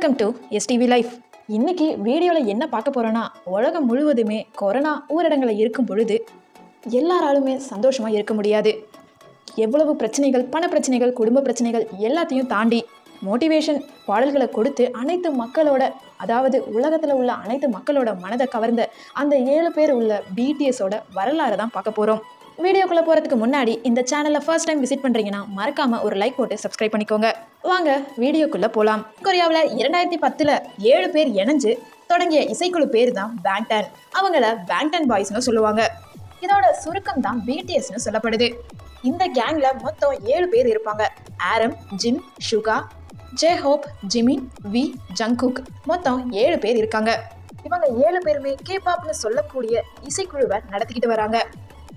Welcome to STV life இன்னைக்கு வீடியோவில் என்ன பார்க்க போகிறோன்னா உலகம் முழுவதுமே கொரோனா ஊரடங்கில் இருக்கும் பொழுது எல்லாராலுமே சந்தோஷமாக இருக்க முடியாது. எவ்வளவு பிரச்சனைகள் பண பிரச்சனைகள் குடும்ப பிரச்சனைகள் எல்லாத்தையும் தாண்டி மோட்டிவேஷன் பாடல்களை கொடுத்து அனைத்து மக்களோட அதாவது உலகத்தில் உள்ள அனைத்து மக்களோட மனதை கவர்ந்த அந்த ஏழு பேர் உள்ள பிடிஎஸோட வரலாறு தான் பார்க்க போகிறோம் வீடியோக்குள்ளே போகிறதுக்கு முன்னாடி இந்த சேனலை ஃபர்ஸ்ட் டைம் விசிட் பண்ணுறீங்கன்னா மறக்காமல் ஒரு லைக் போட்டு சப்ஸ்கிரைப் பண்ணிக்கோங்க. வாங்க வீடியோக்குள்ளே போகலாம் கொரியாவில் இரண்டாயிரத்தி பத்தில் ஏழு பேர் இணைஞ்சு தொடங்கிய இசைக்குழு பேர் தான் பேங்டன் அவங்கள பேங்டன் பாய்ஸ்னு சொல்லுவாங்க. இதோட சுருக்கம் தான் பிடிஎஸ்னு சொல்லப்படுது. இந்த கேங்ல மொத்தம் ஏழு பேர் இருப்பாங்க. RM Jin Suga J Hope Jimin V Jungkook மொத்தம் ஏழு பேர் இருக்காங்க. இவங்க ஏழு பேருமே கேபாப்னு சொல்லக்கூடிய இசைக்குழுவை நடத்திக்கிட்டு வராங்க.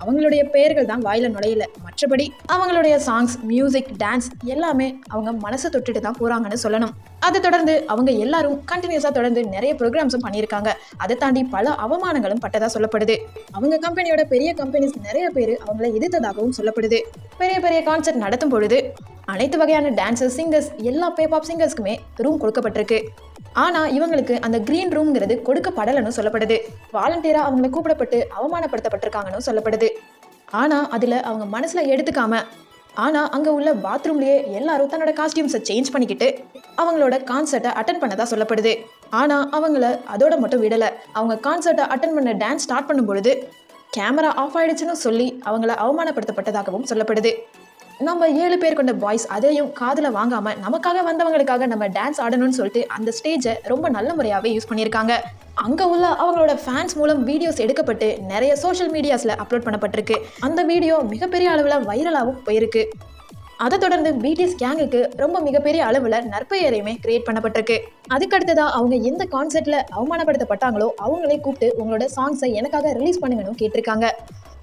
அவங்களுடைய பெயர்கள் தான் வாயில நுழையல. மற்றபடி அவங்களுடைய சாங்ஸ் மியூசிக் டான்ஸ் எல்லாமே அவங்க மனசை தொட்டுட்டு தான் போறாங்கன்னு சொல்லணும். அதை தொடர்ந்து அவங்க எல்லாரும் கண்டினியூஸாக தொடர்ந்து நிறைய ப்ரோக்ராம்ஸும் பண்ணியிருக்காங்க. அதை தாண்டி பல அவமானங்களும் பட்டதா சொல்லப்படுது. அவங்க கம்பெனியோட பெரிய கம்பெனிஸ் நிறைய பேர் அவங்கள எதிர்த்ததாகவும் சொல்லப்படுது. பெரிய பெரிய கான்சர்ட் நடத்தும் பொழுது அனைத்து வகையான டான்சர்ஸ் சிங்கர்ஸ் எல்லா பேபாப் சிங்கர்ஸ்க்குமே ரூம் கொடுக்கப்பட்டிருக்கு. ஆனால் இவங்களுக்கு அந்த க்ரீன் ரூம்ங்கிறது கொடுக்கப்படலைன்னு சொல்லப்படுது. வாலண்டியராக அவங்கள கூப்பிடப்பட்டு அவமானப்படுத்தப்பட்டிருக்காங்கன்னு சொல்லப்படுது. ஆனால் அதில் அவங்க மனசில் எடுத்துக்காம ஆனால் அங்கே உள்ள பாத்ரூம்லேயே எல்லாரும் தன்னோட காஸ்டியூம்ஸை சேஞ்ச் பண்ணிக்கிட்டு அவங்களோட கான்சர்ட்டை அட்டன் பண்ணதாக சொல்லப்படுது. ஆனால் அவங்கள அதோட மட்டும் விடலை. அவங்க கான்சர்ட்டை அட்டன் பண்ண டான்ஸ் ஸ்டார்ட் பண்ணும்பொழுது கேமரா ஆஃப் ஆயிடுச்சுன்னு சொல்லி அவங்கள அவமானப்படுத்தப்பட்டதாகவும் சொல்லப்படுது. நம்ம ஏழு பேர் கொண்ட பாய்ஸ் அதையும் காதில் வாங்காமல் நமக்காக வந்தவங்களுக்காக நம்ம டான்ஸ் ஆடணும்னு சொல்லிட்டு அந்த ஸ்டேஜை ரொம்ப நல்ல முறையாகவே யூஸ் பண்ணியிருக்காங்க. அங்கே உள்ள அவங்களோட ஃபேன்ஸ் மூலம் வீடியோஸ் எடுக்கப்பட்டு நிறைய சோஷியல் மீடியாஸில் அப்லோட் பண்ணப்பட்டிருக்கு. அந்த வீடியோ மிகப்பெரிய அளவில் வைரலாகவும் போயிருக்கு. அதை தொடர்ந்து பிடிஎஸ் கேங்குக்கு ரொம்ப மிகப்பெரிய அளவில் நற்பெயரையுமே கிரியேட் பண்ணப்பட்டிருக்கு. அதுக்கடுத்ததாக அவங்க எந்த கான்செர்ட்டில் அவமானப்படுத்தப்பட்டாங்களோ அவங்களே கூப்பிட்டு உங்களோட சாங்ஸை எனக்காக ரிலீஸ் பண்ணுங்கன்னு கேட்டிருக்காங்க.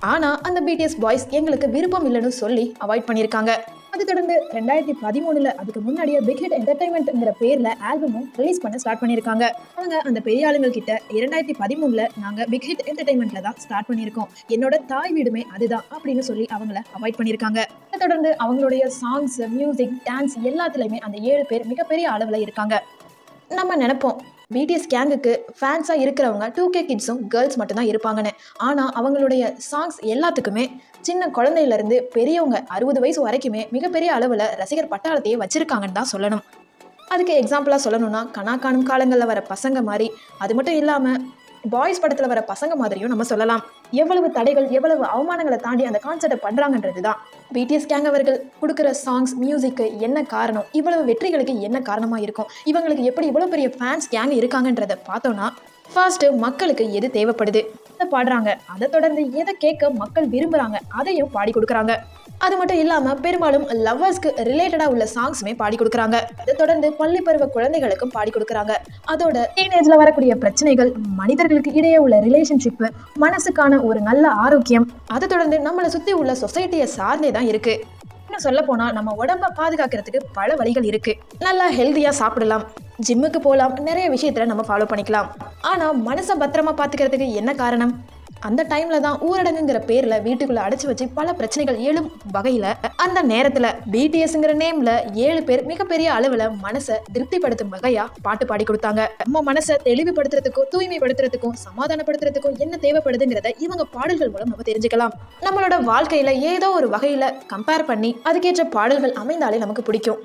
ஆனால் அந்த பிடிஎஸ் பாய்ஸ் எங்களுக்கு விருப்பம் இல்லைன்னு சொல்லி அவாய்ட் பண்ணியிருக்காங்க. அது தொடர்ந்து ரெண்டாயிரத்தி பதிமூணுல அதுக்கு முன்னாடியே பிக் ஹிட் என்டர்டைன்மெண்ட்ங்கிற பேர்ல ஆல்பமும் ரிலீஸ் பண்ண ஸ்டார்ட் பண்ணியிருக்காங்க. அவங்க அந்த பெரிய ஆளுங்க கிட்ட இரண்டாயிரத்தி பதிமூணுல நாங்க பிக் ஹிட் என்டர்டைன்மெண்ட்ல தான் ஸ்டார்ட் பண்ணியிருக்கோம். என்னோட தாய் வீடுமே அதுதான் அப்படின்னு சொல்லி அவங்கள அவாய்ட் பண்ணியிருக்காங்க. அதை தொடர்ந்து அவங்களுடைய சாங்ஸ் மியூசிக் டான்ஸ் எல்லாத்துலயுமே அந்த ஏழு பேர் மிகப்பெரிய அளவில் இருக்காங்க. நம்ம நினைப்போம் பிடிஎஸ் கேங்குக்கு ஃபேன்ஸாக இருக்கிறவங்க டூ கே கிட்ஸும் கேர்ள்ஸ் மட்டும்தான் இருப்பாங்கன்னு. ஆனால் அவங்களுடைய சாங்ஸ் எல்லாத்துக்குமே சின்ன குழந்தையிலேருந்து பெரியவங்க அறுபது வயசு வரைக்குமே மிகப்பெரிய அளவில் ரசிகர் பட்டாளத்தையே வச்சுருக்காங்கன்னு தான் சொல்லணும். அதுக்கு எக்ஸாம்பிளாக சொல்லணும்னா கனா காணும் காலங்களில் வர பசங்க மாதிரி அது மட்டும் இல்லாமல் பாய்ஸ் படத்தில் வர பசங்க மாதிரியும் நம்ம சொல்லலாம். எவ்வளவு தடைகள் எவ்வளவு அவமானங்களை தாண்டி அந்த கான்சர்ட்டை பண்ணுறாங்கன்றது தான் பிடிஎஸ் கேங் அவர்கள் கொடுக்குற சாங்ஸ் மியூசிக்கு என்ன காரணம்? இவ்வளவு வெற்றிகளுக்கு என்ன காரணமாக இருக்கும்? இவங்களுக்கு எப்படி இவ்வளோ பெரிய ஃபேன்ஸ் கேங் இருக்காங்கன்றதை பார்த்தோன்னா ஃபர்ஸ்ட் மக்களுக்கு எது தேவைப்படுது? அதை பாடுறாங்க. அதை தொடர்ந்து எதை கேட்க மக்கள் விரும்புகிறாங்க அதையும் பாடி கொடுக்குறாங்க. அது மட்டும் இல்லாமல் பெரும்பாலும் லவ்வர்ஸ்க்கு ரிலேட்டடாக உள்ள சாங்ஸுமே பாடி கொடுக்குறாங்க. அதை தொடர்ந்து பள்ளி பருவ குழந்தைகளுக்கும் பாடி கொடுக்குறாங்க. அதோட டீனேஜ்ல வரக்கூடிய பிரச்சனைகள் மனிதர்களுக்கு இடையே உள்ள ரிலேஷன்ஷிப்பு மனசுக்கான ஒரு நல்ல ஆரோக்கியம் அதை தொடர்ந்து நம்மளை சுற்றி உள்ள சொசைட்டியை சார்ந்தே தான் இருக்கு. இன்னும் சொல்ல போனா நம்ம உடம்ப பாதுகாக்கிறதுக்கு பல வழிகள் இருக்கு. நல்லா ஹெல்தியா சாப்பிடலாம். ஜிம்முக்கு போகலாம் நிறைய விஷயத்தில் நம்ம ஃபாலோ பண்ணிக்கலாம். ஆனால் மனசை பத்திரமா பார்த்துக்கிறதுக்கு என்ன காரணம்? அந்த டைம்ல தான் ஊரடங்குங்கிற பேர்ல வீட்டுக்குள்ள அடைச்சு வச்சு பல பிரச்சனைகள் எழும் வகையில அந்த நேரத்துல பிடிஎஸ்ங்கிற நேம்ல ஏழு பேர் மிகப்பெரிய அளவுல மனசை திருப்திப்படுத்தும் வகையா பாட்டு பாடி கொடுத்தாங்க. நம்ம மனசை தெளிவுபடுத்துறதுக்கும் தூய்மைப்படுத்துறதுக்கும் சமாதானப்படுத்துறதுக்கும் என்ன தேவைப்படுதுங்கிறத இவங்க பாடல்கள் மூலம் நம்ம தெரிஞ்சுக்கலாம். நம்மளோட வாழ்க்கையில ஏதோ ஒரு வகையில கம்பேர் பண்ணி அதுக்கேற்ற பாடல்கள் அமைந்தாலே நமக்கு பிடிக்கும்.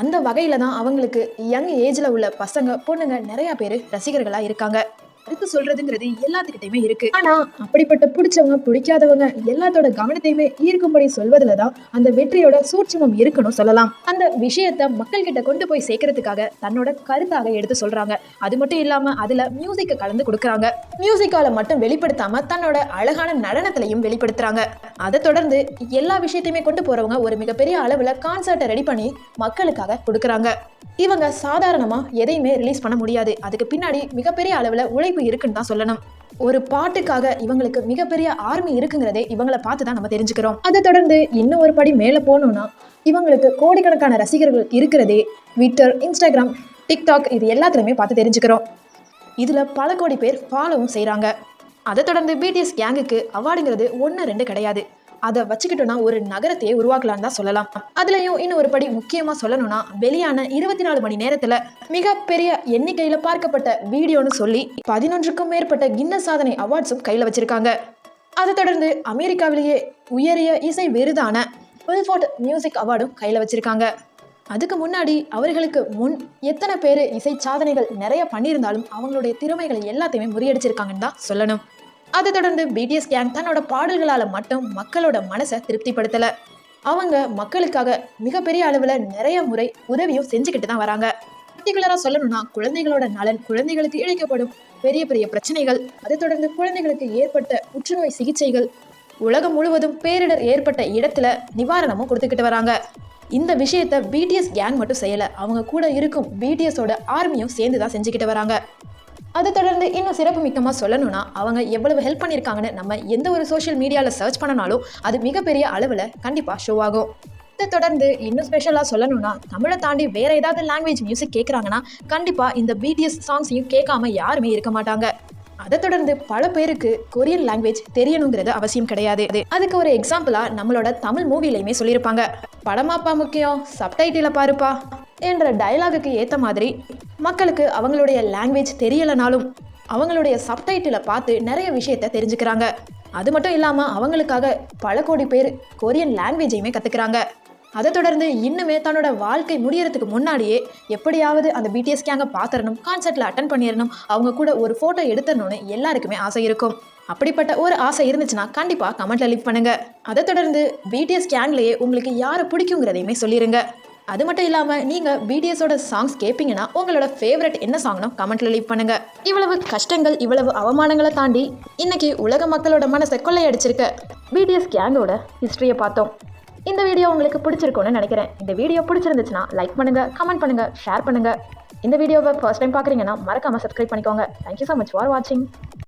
அந்த வகையில தான் அவங்களுக்கு யங் ஏஜ்ல உள்ள பசங்க பொண்ணுங்க நிறைய பேர் ரசிகர்களா இருக்காங்க. கருத்து சொல்றதுங்கிறது எல்லாத்துக்கிட்டையுமே இருக்கு. ஆனா அப்படிப்பட்ட பிடிச்சவங்க பிடிக்காதவங்க எல்லாத்தோட கவனத்தையுமே ஈர்க்கும்படி சொல்வதுலதான் அந்த வெற்றியோட சூட்சமம் இருக்கணும் சொல்லலாம். அந்த விஷயத்த மக்கள் கிட்ட கொண்டு போய் சேர்க்கறதுக்காக தன்னோட கருத்தாக எடுத்து சொல்றாங்க. அது மட்டும் இல்லாம அதுல மியூசிக்கை கலந்து கொடுக்குறாங்க. மியூசிக்கால மட்டும் வெளிப்படுத்தாம தன்னோட அழகான நடனத்திலையும் வெளிப்படுத்துறாங்க. அதை தொடர்ந்து எல்லா விஷயத்தையுமே கொண்டு போறவங்க ஒரு மிகப்பெரிய அளவுல கான்சர்ட்டை ரெடி பண்ணி மக்களுக்காக கொடுக்குறாங்க. இவங்க சாதாரணமா எதையுமே ரிலீஸ் பண்ண முடியாது. அதுக்கு பின்னாடி மிகப்பெரிய அளவுல உழைப்பு இருக்குன்னு தான் சொல்லணும். ஒரு பாட்டுக்காக இவங்களுக்கு மிகப்பெரிய ஆர்மி இருக்குங்கிறதே இவங்களை பார்த்து தான் நம்ம தெரிஞ்சுக்கிறோம். அதை தொடர்ந்து இன்னும் ஒரு படி மேலே போனோம்னா இவங்களுக்கு கோடிக்கணக்கான ரசிகர்கள் இருக்கிறதே ட்விட்டர் இன்ஸ்டாகிராம் டிக்டாக் இது எல்லாத்துலையுமே பார்த்து தெரிஞ்சுக்கிறோம். இதில் பல கோடி பேர் ஃபாலோவும் செய்கிறாங்க அதை தொடர்ந்து பிடிஎஸ் கேங்குக்கு அவார்டுங்கிறது ஒன்று ரெண்டு கிடையாது. அதை வச்சுக்கிட்டோம்னா ஒரு நகரத்தையே உருவாக்கலாம் தான் சொல்லலாம். அதுலயும் இன்னும் ஒரு படி முக்கியமா சொல்லணும்னா வெளியான இருபத்தி நாலு மணி நேரத்துல மிகப்பெரிய எண்ணிக்கையில பார்க்கப்பட்ட வீடியோன்னு சொல்லி பதினொன்றுக்கும் மேற்பட்ட கின்னஸ் சாதனை அவார்ட்ஸும் கையில வச்சிருக்காங்க. அதை தொடர்ந்து அமெரிக்காவிலேயே உயரிய இசை விருதான வில்ஃபோர்ட் மியூசிக் அவார்டும் கையில வச்சிருக்காங்க. அதுக்கு முன்னாடி அவர்களுக்கு முன் எத்தனை பேர் இசை சாதனைகள் நிறைய பண்ணியிருந்தாலும் அவங்களுடைய திறமைகள் எல்லாத்தையுமே முறியடிச்சிருக்காங்கன்னு தான் சொல்லணும். அதை தொடர்ந்து பிடிஎஸ் கேங் தன்னோட பாடல்களால் மட்டும் மக்களோட மனசை திருப்திப்படுத்தலை. அவங்க மக்களுக்காக மிகப்பெரிய அளவில் நிறைய முறை உதவியும் செஞ்சுக்கிட்டு தான் வராங்க. பர்டிகுலராக சொல்லணும்னா குழந்தைகளோட நலன் குழந்தைகளுக்கு இழைக்கப்படும் பெரிய பெரிய பிரச்சனைகள் அதை தொடர்ந்து குழந்தைகளுக்கு ஏற்பட்ட புற்றுநோய் சிகிச்சைகள் உலகம் முழுவதும் பேரிடர் ஏற்பட்ட இடத்துல நிவாரணமும் கொடுத்துக்கிட்டு வராங்க. இந்த விஷயத்த பிடிஎஸ் கேங் மட்டும் செய்யலை அவங்க கூட இருக்கும் பிடிஎஸோட ஆர்மியும் சேர்ந்து தான் செஞ்சுக்கிட்டு வராங்க. அதை தொடர்ந்து இன்னும் சிறப்பு மிக்கமாக சொல்லணும்னா அவங்க எவ்வளவு ஹெல்ப் பண்ணியிருக்காங்கன்னு நம்ம எந்த ஒரு சோஷியல் மீடியாவில் சர்ச் பண்ணனாலும் அது மிகப்பெரிய அளவில் கண்டிப்பாக ஷோ ஆகும். இதை தொடர்ந்து இன்னும் ஸ்பெஷலாக சொல்லணும்னா தமிழை தாண்டி வேற ஏதாவது லாங்குவேஜ் மியூசிக் கேட்குறாங்கன்னா கண்டிப்பாக இந்த பிடிஎஸ் சாங்ஸையும் கேட்காம யாருமே இருக்க மாட்டாங்க. அதை தொடர்ந்து பல பேருக்கு கொரியன் லாங்குவேஜ் தெரியணுங்கிறது அவசியம் கிடையாது. அதுக்கு ஒரு எக்ஸாம்பிளாக நம்மளோட தமிழ் மூவிலையுமே சொல்லியிருப்பாங்க. படமாப்பா முக்கியம் சப்டைட்டில பாருப்பா என்ற டயலாகுக்கு ஏற்ற மாதிரி மக்களுக்கு அவங்களுடைய லாங்குவேஜ் தெரியலைனாலும் அவங்களுடைய சப்டைட்டிலை பார்த்து நிறைய விஷயத்த தெரிஞ்சுக்கிறாங்க. அது மட்டும் இல்லாமல் அவங்களுக்காக பல கோடி பேர் கொரியன் லாங்குவேஜையுமே கற்றுக்குறாங்க அதை தொடர்ந்து இன்னுமே தன்னோட வாழ்க்கை முடியறதுக்கு முன்னாடியே எப்படியாவது அந்த பிடிஎஸ் கேங்கை பார்த்துடணும் கான்சர்ட்டில் அட்டன் பண்ணிடணும் அவங்க கூட ஒரு ஃபோட்டோ எடுத்துடணும்னு எல்லாருக்குமே ஆசை இருக்கும். அப்படிப்பட்ட ஒரு ஆசை இருந்துச்சுன்னா கண்டிப்பாக கமெண்ட்டில் லிப் பண்ணுங்க. அதை தொடர்ந்து பிடிஎஸ் கேங்லேயே உங்களுக்கு யாரை பிடிக்குங்கிறதையுமே சொல்லிடுங்க அது மட்டும் இல்லாமல் நீங்கள் பிடிஎஸோட சாங்ஸ் கேட்பீங்கன்னா உங்களோட ஃபேவரட் என்ன சாங்னும் கமெண்ட்ல லீவ் பண்ணுங்க. இவ்வளவு கஷ்டங்கள் இவ்வளவு அவமானங்களை தாண்டி இன்னைக்கு உலக மக்களோட மனசை கொள்ளையடிச்சிருக்க பிடிஎஸ் கேங்கோட ஹிஸ்ட்ரியை பார்த்தோம். இந்த வீடியோ உங்களுக்கு பிடிச்சிருக்கும்னு நினைக்கிறேன். இந்த வீடியோ பிடிச்சிருந்துச்சுன்னா லைக் பண்ணுங்க கமெண்ட் பண்ணுங்க ஷேர் பண்ணுங்க. இந்த வீடியோவை ஃபர்ஸ்ட் டைம் பார்க்குறீங்கன்னா மறக்காம சப்ஸ்கிரைப் பண்ணிக்கோங்க. தேங்க்யூ ஸோ மச் ஃபார் வாட்சிங்